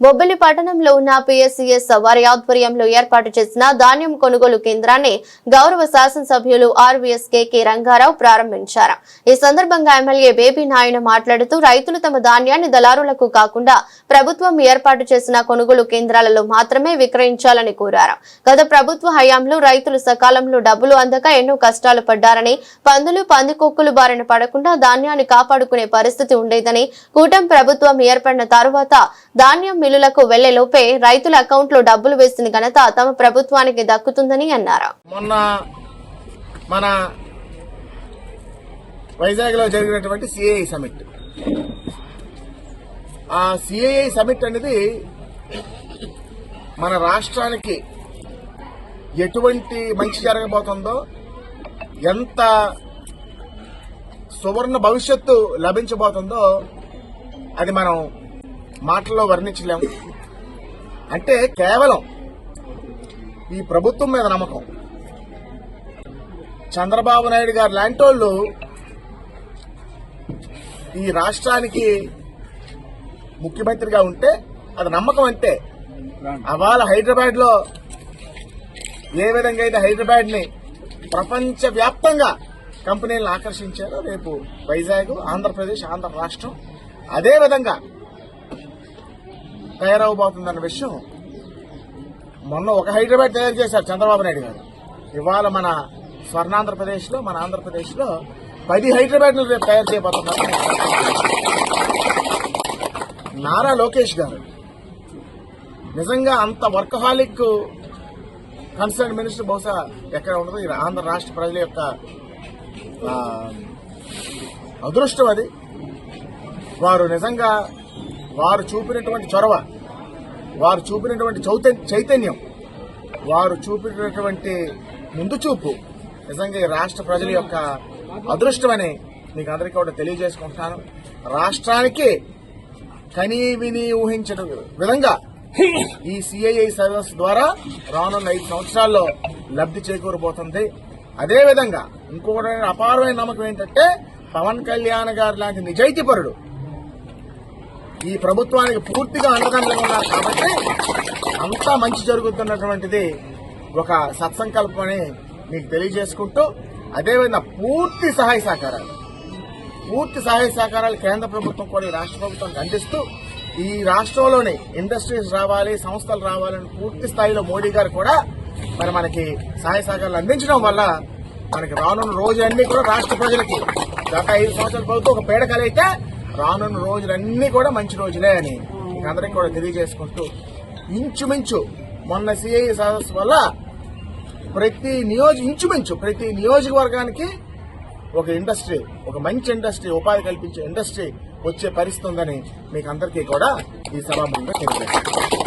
బొబ్బిలి పట్టణంలో ఉన్న పిఎస్సిఎస్ వారి ఆధ్వర్యంలో ఏర్పాటు చేసిన ధాన్యం కొనుగోలు కేంద్రాన్ని గౌరవ శాసనసభ్యులు ఆర్వీఎస్ కె రంగారావు ప్రారంభించారు. ఈ సందర్భంగా ఎమ్మెల్యే బేబీ నాయుడు మాట్లాడుతూ రైతులు తమ ధాన్యాన్ని దళారులకు కాకుండా ప్రభుత్వం ఏర్పాటు చేసిన కొనుగోలు కేంద్రాలలో మాత్రమే విక్రయించాలని కోరారు. గత ప్రభుత్వ హయాంలో రైతులు సకాలంలో డబ్బులు అందక ఎన్నో కష్టాలు పడ్డారని పందులు పందికొక్కులు బారిన పడకుండా ధాన్యాన్ని కాపాడుకునే పరిస్థితి ఉండేదని కూటం ప్రభుత్వం ఏర్పడిన తర్వాత ధాన్యం మిల్లులకు వెళ్ళేలోపే రైతుల అకౌంట్లో డబ్బులు వేసిన ఘనత తమ ప్రభుత్వానికి దక్కుతుందని అన్నారు. మొన్న మన వైజాగ్లో జరిగినటువంటి సిఐఐ సమిట్ ఆ సిఐఐ సమిట్ అనేది మన రాష్ట్రానికి ఎటువంటి మంచి జరగబోతుందో ఎంత సువర్ణ భవిష్యత్తు లభించబోతుందో అది మనం మాటల్లో వర్ణించలేము. అంటే కేవలం ఈ ప్రభుత్వం మీద నమ్మకం. చంద్రబాబు నాయుడు గారు లాంటి వాళ్ళు ఈ రాష్ట్రానికి ముఖ్యమంత్రిగా ఉంటే అది నమ్మకం అంటే అవాళ హైదరాబాద్లో ఏ విధంగా అయితే హైదరాబాద్ని ప్రపంచ వ్యాప్తంగా కంపెనీలను ఆకర్షించారో రేపు వైజాగ్ ఆంధ్రప్రదేశ్ ఆంధ్ర రాష్ట్రం అదే విధంగా తయారవబోతుందన్న విషయం మొన్న ఒక హైదరాబాద్ తయారు చేశారు చంద్రబాబు నాయుడు గారు. ఇవాళ మన స్వర్ణాంధ్రప్రదేశ్లో మన ఆంధ్రప్రదేశ్లో పది హైదరాబాద్ రేపు తయారు చేయబోతున్నారు. నారా లోకేష్ గారు. నిజంగా అంత వర్కహాలిక్ కన్సర్న్ మినిస్టర్ బహుశా ఎక్కడ ఉండదు. ఆంధ్ర రాష్ట్ర ప్రజల యొక్క అదృష్టం అది. వారు నిజంగా వారు చూపినటువంటి చొరవ వారు చూపినటువంటి చౌత- చైతన్యం వారు చూపినటువంటి ముందు చూపు నిజంగా ఈ రాష్ట్ర ప్రజల యొక్క అదృష్టమని మీకు అందరికీ కూడా తెలియజేసుకుంటున్నాను. రాష్ట్రానికి కనీ విని ఊహించిన విధంగా ఈ సిఐఐ సర్వీస్ ద్వారా రానున్న ఐదు సంవత్సరాల్లో లబ్ధి చేకూరబోతుంది. అదేవిధంగా ఇంకొకటి అపారమైన నమ్మకం ఏంటంటే పవన్ కళ్యాణ్ గారు లాంటి నిజాయితీపరుడు ఈ ప్రభుత్వానికి పూర్తిగా అండదండగా ఉన్నారు కాబట్టి అంతా మంచి జరుగుతున్నటువంటిది ఒక సత్సంకల్పం అని మీకు తెలియజేసుకుంటూ అదేవిధంగా పూర్తి సహాయ సహకారాలు. పూర్తి సహాయ సహకారాలు కేంద్ర ప్రభుత్వం కూడా రాష్ట్ర ప్రభుత్వానికి అందిస్తూ ఈ రాష్ట్రంలోని ఇండస్ట్రీస్ రావాలి సంస్థలు రావాలని పూర్తి స్థాయిలో మోడీ గారు కూడా మరి మనకి సహాయ సహకారాలు అందించడం వల్ల మనకి రానున్న రోజులన్నీ కూడా రాష్ట్ర ప్రజలకి గత ఐదు సంవత్సరాల ప్రభుత్వం ఒక పీడకలైతే రానున్న రోజులన్నీ కూడా మంచి రోజులే అని అందరికి అందరికీ కూడా తెలియజేసుకుంటూ ఇంచుమించు మొన్న సిఐ సదస్సు వల్ల ప్రతి నియోజ ఇంచుమించు ప్రతి నియోజకవర్గానికి ఒక ఇండస్ట్రీ ఒక మంచి ఇండస్ట్రీ ఉపాధి కల్పించే ఇండస్ట్రీ వచ్చే పరిస్థితి ఉందని మీకు అందరికీ కూడా ఈ సభాముఖంగా తెలియజేస్తాను.